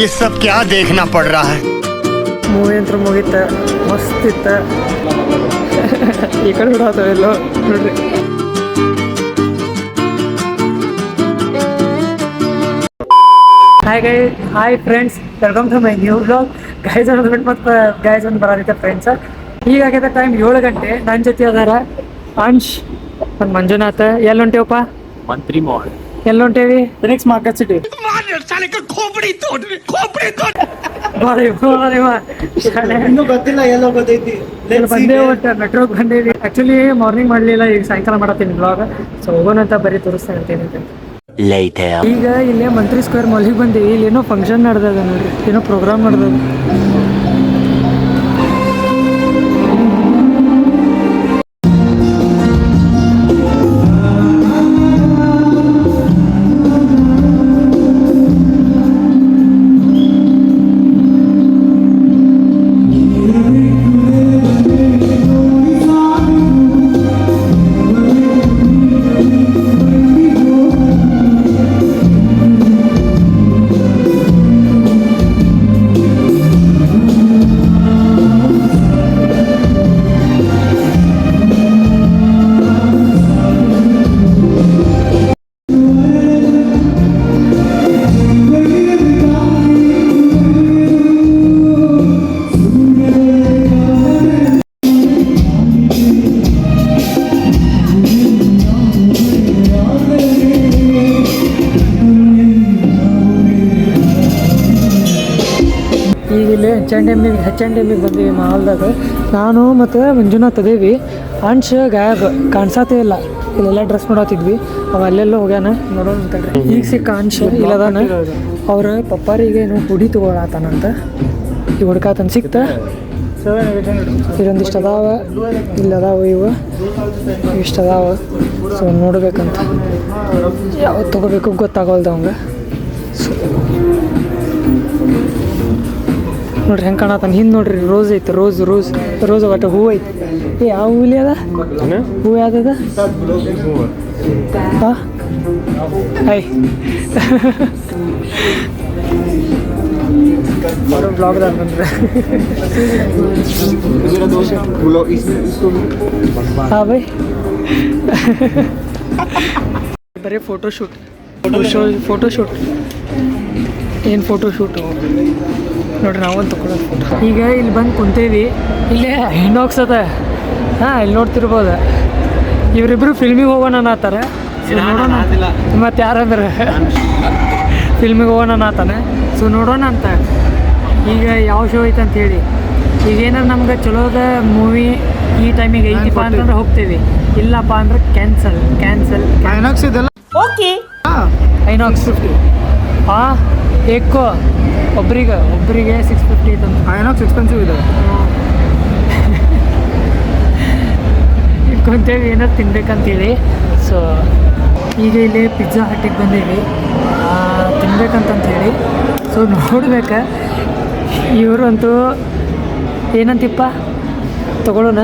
ये सब क्या देखना पड़ रहा है ಮೂವಿ ಅಂತ ಮುಗೀತ ಮಸ್ತ್ ಇತ್ತ ಈ ಕಡೆ ಬಿಡಾತವೆಲ್ಲೋ ನೋಡ್ರಿ hi guy hi friends welcome to my new vlog guys ಅನ್ನೋದ್ಬಿಟ್ಟು ಮತ್ತು ಗೈಸ್ ಅಂತ ಬರೋದೈತೆ ಫ್ರೆಂಡ್ಸ್ ಈಗ ಆಗೈತೆ ಟೈಮ್ ಏಳು ಗಂಟೆ ನನ್ನ ಜೊತೆ ಅದಾರ ಅಂಶ್ ಮತ್ತು ಮಂಜುನಾಥ್ ಎಲ್ಲಿ ಹೊಂಟೇವಪ್ಪ ಮಂತ್ರಿ ಮಾಲ್ ಎಲ್ಲಿ ಹೊಂಟೇವಿ? ಫಿನಿಕ್ಸ್ ಮಾರ್ಕೆಟ್ ಸಿಟಿ ಇನ್ನೂ ಗೊತ್ತಿಲ್ಲ ಎಲ್ಲೋ ಗೊತ್ತೈತಿ. ಬಂದೇ ಒಟ್ಟು ಮೆಟ್ರೋಗೆ ಬಂದೇವಿ ಆಕ್ಚುಲಿ ಮಾರ್ನಿಂಗ್ ಮಾಡ್ಲಿಲ್ಲ ಈಗ ಸಾಯಂಕಾಲ ಮಾಡತ್ತೀನಿ ಬ್ಲಾಗ್ ಸೊ ಹೋಗೋಣ ಅಂತ ಬರೀ ತೋರಿಸ್ತಾ ಅಂತ. ಏನಂತ ಈಗ ಇಲ್ಲೇ ಮಂತ್ರಿ ಸ್ಕ್ವೇರ್ ಮಾಲಿಗೆ ಬಂದಿ ಇಲ್ಲಿ ಏನೋ ಫಂಕ್ಷನ್ ನಡೆದದ ನೋಡ್ರಿ. ಏನೋ ಪ್ರೋಗ್ರಾಮ್ ನಡೆದದ. ಆ್ಯಂಡ್ ಎಮ್ಮಿಗೆ ಹೆಚ್ ಆ್ಯಂಡ್ ಎಮ್ಮಿಗೆ ಬಂದೀವಿ ಮಾಲ್ದಾಗ. ನಾನು ಮತ್ತು ಮಂಜುನಾಥ್ ಅದೇವಿ. ಅಂಶ ಗಾಯಬ್ ಕಾಣಿಸತ್ತೇ ಇಲ್ಲ. ಇಲ್ಲೆಲ್ಲ ಡ್ರೆಸ್ ನೋಡತ್ತಿದ್ವಿ ಅವ ಅಲ್ಲೆಲ್ಲ ಹೋಗ್ಯಾನ. ನೋಡೋಣ ಅಂತೇಳಿ ಈಗ ಸಿಕ್ಕ ಅಂಶ ಇಲ್ಲದಾನ. ಅವ್ರ ಪಪ್ಪಾರಿಗೆ ಏನು ಹುಡಿ ತಗೊಳತಾನಂತ ಈ ಹುಡ್ಕಾತನ ಸಿಕ್ತ. ಇದೊಂದಿಷ್ಟು ಅದಾವ. ಇಲ್ಲಿ ಅದಾವ ಇವು. ಇಷ್ಟು ಅದಾವ. ಸೊ ನೋಡ್ಬೇಕಂತ. ಯಾವ್ದು ತಗೋಬೇಕು ಗೊತ್ತಾಗೋಲ್ದ ಅವಂಗ. ನೋಡ್ರಿ ಹೆಂಗೆ ಕಾಣತಾನ ಹಿಂದೆ ನೋಡ್ರಿ ರೋಸ್ ಐತಿ ರೋಸ್ ರೋಸ್ ರೋಸ್ ಒಟ್ಟು ಹೂ ಐತಿ. ಏ ಯಾವ ಹೂಲಿ ಅದ? ಹೂ ಯಾವ್ದದ ಹಾ ಐ. ಬ್ಲಾಗ್ದಾಗ ಬಂದ್ರೆ. ಹಾಂ ಬೈ. ಬರೀ photo shoot photo show photo shoot ಏನು ಫೋಟೋ ಶೂಟು ನೋಡ್ರಿ ನಾವೊಂದು ತಗೊಳ್ಳೋದು ಫೋಟೋ ಈಗ ಇಲ್ಲಿ ಬಂದು ಕುಂತೇವಿ. ಇಲ್ಲೇ ಹೆಣ್ಣೋಕ್ಸ್ ಅದ ಹಾಂ ಇಲ್ಲಿ ನೋಡ್ತಿರ್ಬೋದು. ಇವರಿಬ್ಬರು ಫಿಲ್ಮಿಗೆ ಹೋಗೋಣ ಅನ್ನತ್ತಾರೆ. ನೋಡೋಣ. ಮತ್ತು ಯಾರಂದ್ರೆ. ಫಿಲ್ಮಿಗೆ ಹೋಗೋಣ ಅನ್ನತಾನೆ ಸೊ ನೋಡೋಣ ಅಂತ. ಈಗ ಯಾವ ಶೋ ಐತೆ ಅಂತ ಹೇಳಿ. ಈಗ ಏನಾರು ನಮ್ಗೆ ಚಲೋದ ಮೂವಿ ಈ ಟೈಮಿಗೆ ಐತಿಪ್ಪ ಅಂತಂದ್ರೆ ಹೋಗ್ತೀವಿ. ಇಲ್ಲಪ್ಪ ಅಂದ್ರೆ ಕ್ಯಾನ್ಸಲ್ ಕ್ಯಾನ್ಸಲ್ ಐನಾಕ್ಸ್ ಇದೆಲ್ಲ? ಓಕೆ ಐನಾಕ್ಸ್ ಫಿಫ್ಟಿ ಹಾಂ ಏಕೋ ಒಬ್ರಿಗೆ ಒಬ್ಬರಿಗೆ ಸಿಕ್ಸ್ ಫಿಫ್ಟಿ ಐತಂತ ಐನಾಕ್ಸ್ ಎಕ್ಸ್ಪೆನ್ಸಿವ್ ಇದೆ. ಇಟ್ಕೊಂತೇವಿ ಏನೋ ತಿನ್ಬೇಕಂತೇಳಿ. ಸೊ ಈಗ ಇಲ್ಲಿ ಪಿಜ್ಜಾ ಹಟ್ಟಿಗೆ ಬಂದೀವಿ. ತಿನ್ಬೇಕಂತಂತೇಳಿ. ಸೊ ನೋಡ್ಬೇಕು. ಇವರು ಅಂತೂ ಏನಂತಿಪ್ಪ? ತಗೊಳ್ಳೋಣ.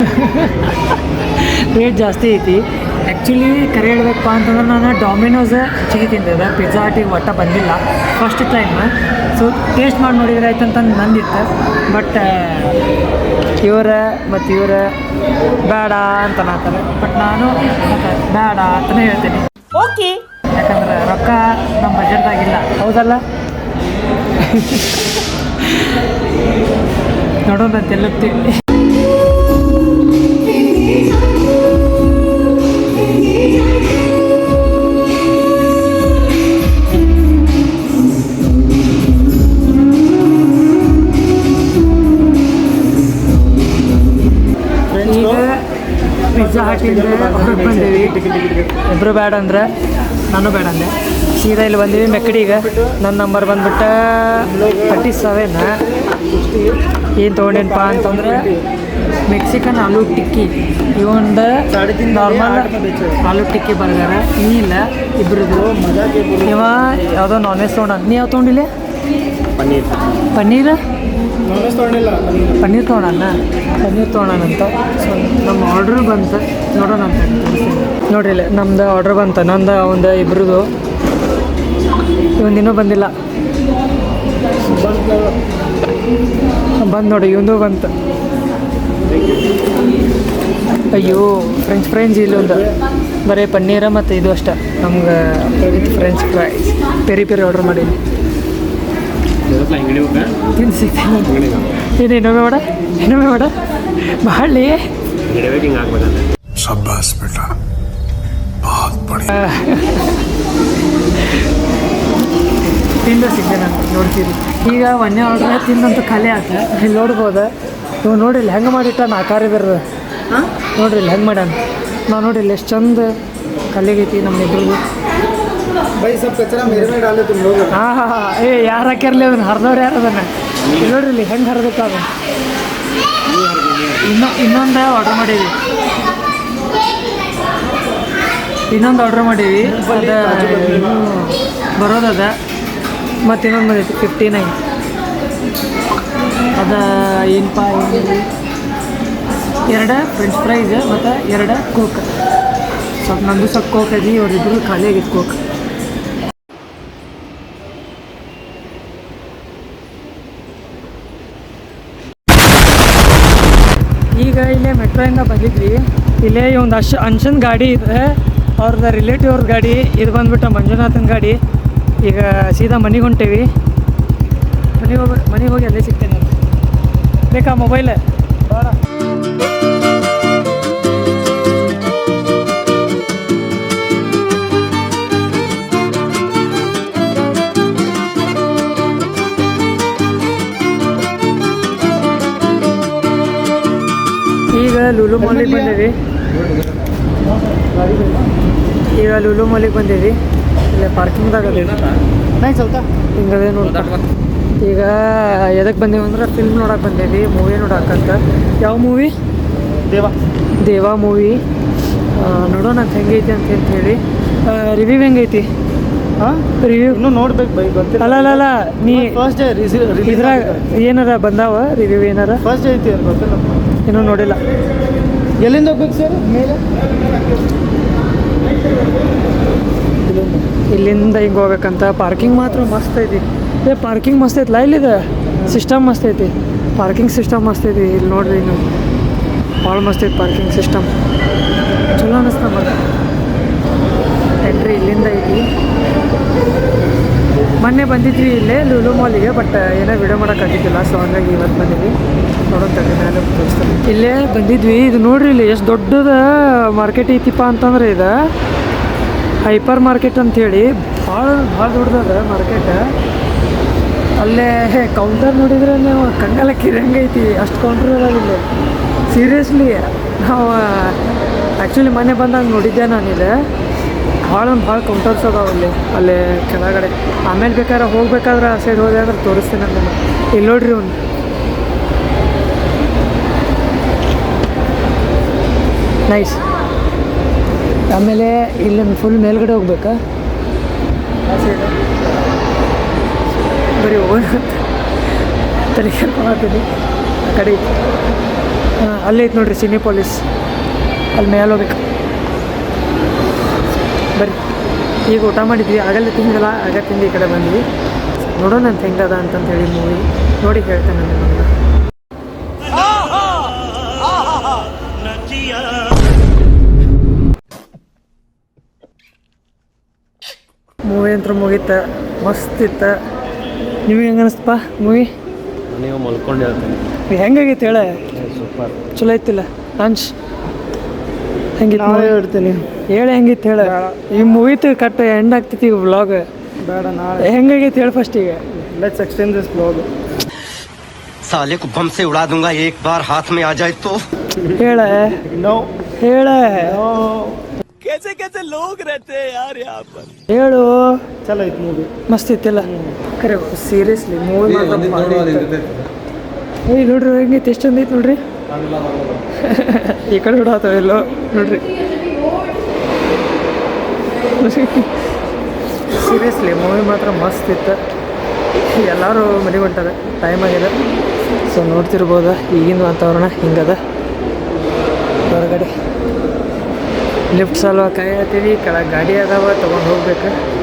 ರೇಟ್ ಜಾಸ್ತಿ ಐತಿ. ಆ್ಯಕ್ಚುಲಿ ಕರೆ ಹೇಳ್ಬೇಕಪ್ಪ ಅಂತಂದ್ರೆ ನಾನು ಡಾಮಿನೋಸ್ ಹೆಚ್ಚಿಗೆ ತಿಂದಿದ್ದೆ ಪಿಜ್ಜಾ ಹಟ್ಟಿಗೆ ಒಟ್ಟ ಬಂದಿಲ್ಲ. ಫಸ್ಟ್ ಟೈಮ್ ಸೊ ಟೇಸ್ಟ್ ಮಾಡಿ ನೋಡಿದ್ರೆ ಆಯ್ತು ಅಂತಂದು ನಂದಿತ್ತು. ಬಟ್ ಇವರ ಮತ್ತು ಇವರ ಬೇಡ ಅಂತ ನಾತಾರೆ ಬಟ್ ನಾನು ಬೇಡ ಅಂತಲೇ ಹೇಳ್ತೀನಿ. ಓಕೆ. ಯಾಕಂದ್ರೆ ರೊಕ್ಕ ನಮ್ಮ ಬಜೆಟ್ದಾಗಿಲ್ಲ ಹೌದಲ್ಲ? ನೋಡೋಣ ಅಂತ ಹಟ್ಟಿಂದ ಹೊರಗೆ ಬಂದೀವಿ ಇಬ್ಬರು ಬೇಡ ಅಂದ್ರೆ ನಾನು ಬೇಡ ಅಂದೆ. ಸೀದಾ ಇಲ್ಲಿ ಬಂದೀವಿ ಮೆಕ್ಕಡಿಗೆ. ನನ್ನ ನಂಬರ್ ಬಂದ್ಬಿಟ್ಟು ತರ್ಟಿ ಸೆವೆನ್ ಏನು ತೊಗೊಂಡೇನಪ್ಪ ಅಂತಂದ್ರೆ ಮೆಕ್ಸಿಕನ್ ಆಲೂ ಟಿಕ್ಕಿ. ಇವೊಂದು ನಾರ್ಮಲ್ ಆಲೂ ಟಿಕ್ಕಿ ಬರ್ಗಾರ ಇಲ್ಲ ಇಬ್ರದ್ದು ಇವ ಯಾವುದೋ ನಾನ್ ವೆಜ್ ತೊಗೊಂಡ ನೀ ಯಾವ ತೊಗೊಂಡಿಲ್ಲ? ಪನ್ನೀರ್. ಪನ್ನೀರ್? ಪನ್ನೀರ್ ತೊಗೊಳಣ ಪನ್ನೀರ್ ತೊಗೊಳಣಂತ ಸೊ, ನಮ್ಮ ಆರ್ಡ್ರ್ ಬಂತು. ನೋಡೋಣ ಅಂತ ನೋಡ್ರಿ ಇಲ್ಲ, ನಮ್ದು ಆರ್ಡ್ರ್ ಬಂತ. ನಂದು ಒಂದು ಇಬ್ರದ್ದು ಇವೊಂದಿನ್ನೂ ಬಂದಿಲ್ಲ. ಬಂದು ನೋಡಿ ಇವಂದು ಬಂತು. ಅಯ್ಯೋ ಫ್ರೆಂಚ್ ಫ್ರೈಸ್ ಇಲ್ಲೊಂದು ಬರೀ ಪನ್ನೀರ ಮತ್ತು ಇದು ಅಷ್ಟೆ. ನಮ್ಗೆ French fries peri peri order ಮಾಡೀನಿ ಅಂಗಡಿ ಹೋಗ ತಿಂದು ಸಿಗ್ತೀನಿ ಅಂಗಡಿಗೆ ಏನು ಬೇಡ ನೋಡ್ತೀರಿ. ಈಗ ಒಂದೇ ಆರ್ಡ್ರ ತಿಂದಂತೂ ಕಲೆ ಆತ ಇಲ್ಲಿ ನೋಡ್ಬೋದ? ನೀವು ನೋಡಿಲ್ಲ ಹೆಂಗೆ ಮಾಡಿಟ್ಟ ನಾ ಇದ್ರ ನೋಡ್ರಿ ಇಲ್ಲಿ ಹೆಂಗೆ ಮಾಡ್ಯಾನ. ನಾವು ನೋಡಿಲ್ಲ ಎಷ್ಟು ಚಂದ ಕಲೆಗೈತಿ ನಮ್ಮ ಇಬ್ಬರಿಗೂ भाई सब कचरा मेरे में डाले तुम लोग ಹಾಂ ಹಾಂ ಹಾಂ ಏ ಯಾರು ಹಾಕ್ಯಾರಲಿ ಅದನ್ನ ಹರಿದವ್ರು ಯಾರು ಅದನ್ನ ಇಲ್ಲಿ ನೋಡ್ರಿ ಇಲ್ಲಿ ಹೆಂಗೆ ಹರಿದಕ್ಕ ಅದು ಇನ್ನೊ ಇನ್ನೊಂದು ಆರ್ಡ್ರ್ ಮಾಡೀವಿ ಇನ್ನೊಂದು ಆರ್ಡ್ರ್ ಮಾಡೀವಿ ಅದ ಇನ್ನೂ ಬರೋದದ ಮತ್ತು ಇನ್ನೊಂದು ಬಂದೈತಿ ಫಿಫ್ಟಿ ನೈನ್ ಅದ ಏನಪ್ಪ ಏನು ಎರಡು ಫ್ರೆಂಚ್ ಫ್ರೈಸ್ ಮತ್ತು ಎರಡು ಕೋಕ್ ಸ್ವಲ್ಪ ನಂದು ಸ್ವಲ್ಪ ಕೋಕ್ ಐತಿ ಇವ್ರಿಬ್ರು ಖಾಲಿ ಆಗಿತ್ತು ಕೋಕ್ ಮೆಟ್ರೋಯಿಂದ ಬಂದಿದ್ವಿ. ಇಲ್ಲೇ ಒಂದು ಅಶ್, ಅಂಶನ್ ಗಾಡಿ ಇದೆ. ಅವ್ರದ್ದು ರಿಲೇಟಿವ್ ಅವ್ರದ್ದು ಗಾಡಿ, ಇದು ಬಂದ್ಬಿಟ್ಟು ಮಂಜುನಾಥನ್ ಗಾಡಿ. ಈಗ ಸೀದಾ ಮನೆಗೆ ಹೊಂಟೇವಿ. ಮನೆಗೆ ಹೋಗಿ ಮನೆಗೆ ಹೋಗಿ ಅಲ್ಲೇ ಸಿಗ್ತೇನೆ ಬೇಕಾ, ಮೊಬೈಲ್? ಲೂಲು ಮಾಲಿಗೆ ಬಂದೇವಿ ಈಗ ಲೂಲು ಮಾಲಿಗೆ ಬಂದೇವಿ ಇಲ್ಲ ಪಾರ್ಕಿಂಗ್ದಾಗ ಹಿಂಗದೇ ನೋಡ್ತಾ. ಈಗ ಎದಕ್ಕೆ ಬಂದೇವಿ ಅಂದ್ರೆ ಫಿಲ್ಮ್ ನೋಡಕ್ಕೆ ಬಂದೇವಿ ಮೂವಿ ನೋಡಕ್ಕಂತ ಯಾವ ಮೂವಿ ದೇವಾ. ದೇವಾ ಮೂವಿ ನೋಡೋಣ ಅಂತ ಹೆಂಗೈತಿ ಅಂತ ಹೇಳಿ ರಿವ್ಯೂ ಹೆಂಗೈತಿ ಹಾಂ ನೋಡ್ಬೇಕು ಅಲ್ಲ ಅಲ್ಲ ಅಲ್ಲ ನೀ ಏನಾರ ಬಂದಾವ? ರಿವ್ಯೂ ಏನಾರ? ಫಸ್ಟ್ ಐತಿ ಗೊತ್ತಿಲ್ಲ. ಇನ್ನೂ ನೋಡಿಲ್ಲ. ಎಲ್ಲಿಂದ ಹೋಗ್ಬೇಕು ಸರ್? ಮೇಲೆ? ಇಲ್ಲಿಂದ ಹಿಂಗೆ ಹೋಗ್ಬೇಕಂತ ಪಾರ್ಕಿಂಗ್ ಮಾತ್ರ ಮಸ್ತ್ ಐತಿ. ಏ ಪಾರ್ಕಿಂಗ್ ಮಸ್ತ್ ಐತಲ್ಲ ಇಲ್ಲಿದೆ ಸಿಸ್ಟಮ್ ಮಸ್ತ್ ಐತಿ. ಪಾರ್ಕಿಂಗ್ ಸಿಸ್ಟಮ್ ಮಸ್ತ್ ಐತಿ. ಇಲ್ಲಿ ನೋಡ್ರಿ ಇನ್ನು ಭಾಳ ಮಸ್ತ್ ಐತಿ ಪಾರ್ಕಿಂಗ್ ಸಿಸ್ಟಮ್ ಚಲೋ ಅನ್ನಿಸ್ತಾ ಮತ್ತೆ ಎಂಟ್ರಿ ಇಲ್ಲಿಂದ ಐತಿ ಮೊನ್ನೆ ಬಂದಿದ್ವಿ ಇಲ್ಲೇ ಲೂಲು ಮಾಲಿಗೆ ಬಟ್ ಏನೋ ವಿಡಿಯೋ ಮಾಡೋಕ್ಕಾಗಿದ್ದಿಲ್ಲ ಸೊ ಹಂಗಾಗಿ ಇವತ್ತು ಬಂದಿದ್ವಿ ಮೇಲೆ ತೋರಿಸ್ತೀನಿ. ಇಲ್ಲೇ ಬಂದಿದ್ವಿ, ಇದು ನೋಡ್ರಿ ಇಲ್ಲಿ ಎಷ್ಟು ದೊಡ್ಡದ ಮಾರ್ಕೆಟ್ ಐತಿಪ್ಪ ಅಂತಂದ್ರೆ ಇದು. ಹೈಪರ್ ಮಾರ್ಕೆಟ್ ಅಂಥೇಳಿ ಭಾಳ ಭಾಳ ದೊಡ್ಡದ ಮಾರ್ಕೆಟ್ ಅಲ್ಲೇ ಕೌಂಟರ್ ನೋಡಿದ್ರೆ ನೀವು ಕಂಗಾಲ ಕಿರಂಗೈತಿ ಅಷ್ಟು ಕೌಂಟರ್ ಇರೋದಿಲ್ಲ ಸೀರಿಯಸ್ಲಿ ನಾವು ಆ್ಯಕ್ಚುಲಿ ಮೊನ್ನೆ ಬಂದಾಗ ನೋಡಿದ್ದೆ ನಾನು ಇಲ್ಲಿ ಒಂದು ಭಾಳ ಕೌಂಟರ್ಸ್ ಅದಾವೆ ಅಲ್ಲಿ, ಅಲ್ಲೇ ಕೆಳಗಡೆ. ಆಮೇಲೆ ಬೇಕಾದ್ರೆ ಹೋಗ್ಬೇಕಾದ್ರೆ ಆ ಸೈಡ್ ಹೋದೆ ಅಂದ್ರೆ ತೋರಿಸ್ತೀನಿ ನಾನು. ಇಲ್ಲಿ ನೋಡ್ರಿ ಒಂದು. ನೈಸ್ ಆಮೇಲೆ ಇಲ್ಲಿ ಫುಲ್ ಮೇಲ್ಗಡೆ ಹೋಗ್ಬೇಕಾ? ಆ ಬರೀ ಆ ಕಡೆ ಐತಿ. ಹಾಂ, ಅಲ್ಲೇ ಐತೆ ನೋಡ್ರಿ ಸಿನಿ ಪೊಲೀಸ್ ಅಲ್ಲಿ ಮೇಲೆ ಹೋಗ್ಬೇಕು? ಬರ್ರಿ. ಈಗ ಊಟ ಮಾಡಿದ್ವಿ ಆಗಲ್ಲೇ ತಿಂದಿಲ್ಲ ಆಗ ತಿಂದು ಈ ಕಡೆ ಬಂದ್ವಿ. ನೋಡೋಣ ಅಂತ ಹೆಂಗದ ಅಂತಂತ ಹೇಳಿ ಮೂವಿ. ನೋಡಿ ಹೇಳ್ತೇನೆ ನಾನು ನಿಮಗೆ. ಮೂವಿ ಅಂತೂ ಮುಗೀತ ಮಸ್ತ್ ಇತ್ತ. ನಿಮಗೆ ಹೆಂಗೆ ಅನಿಸ್ತಪ್ಪ ಮೂವಿ? ನೀವು ಮಲ್ಕೊಂಡು ಹೇಳ್ತೀನಿ. ಹೆಂಗಾಗೈತೆ ಹೇಳ? ಸೂಪರ್. ಚಲೋ ಐತಿಲ್ಲ. ಲಂಚ್ ಹೆಂಗಿತ್ತು ನಾವೇ movie? ಹೇಳ್ತೀನಿ ಹೇಳಿ ಹೆಂಗಿತ್ತು ಹೇಳ ಈ ಮೂವಿತ್ ಕಟ್ ಎಂಡ್ ಆಗ್ತೈತಿ ಈಗ ವ್ಲಾಗ್ ಬೇಡ ನಾಳೆ ಹೆಂಗಾಗೈತೆ ಹೇಳಿ ಫಸ್ಟ್ ಈಗ ಲೆಟ್ಸ್ ಎಕ್ಸ್ಟೆಂಡ್ ದಿಸ್ ಬ್ಲಾಗ್ साले को बम से उड़ा दूंगा एक बार हाथ में आ जाए तो ಹೇಳ ನೋ ಹೇಳ ಹೇಳು ಚಲೋ ಐತಿ ಮೂವಿ ಮಸ್ತ್ ಐತಿಲ್ಲ ಕರೆ ಸೀರಿಯಸ್ಲಿ ಮೂವಿ ಏಯ್ ನೋಡ್ರಿ ಹೆಂಗೈತಿ ಎಷ್ಟು ಚಂದ ಐತಿ ನೋಡ್ರಿ ಈ ಕಡೆ ಬಿಡಾತವೆಲ್ಲೋ ನೋಡ್ರಿ. ಸೀರಿಯಸ್ಲಿ ಮೂವಿ ಮಾತ್ರ ಮಸ್ತ್ ಇತ್ತು. ಎಲ್ಲರೂ ಮನೆ ಹೊಂಟಾರೆ ಟೈಮ್ ಆಗಿದೆ. ಸೊ ನೋಡ್ತಿರ್ಬೋದು? ಈಗಿನ ವಾತಾವರಣ ಹಿಂಗದ? ಹೊರಗಡೆ. ಲಿಫ್ಟ್ ಸಲುವಾಗಿ ಕಾಯತ್ತೀವಿ. ಕೆಳಗೆ ಗಾಡಿ ಅದಾವ, ತೊಗೊಂಡು ಹೋಗ್ಬೇಕು.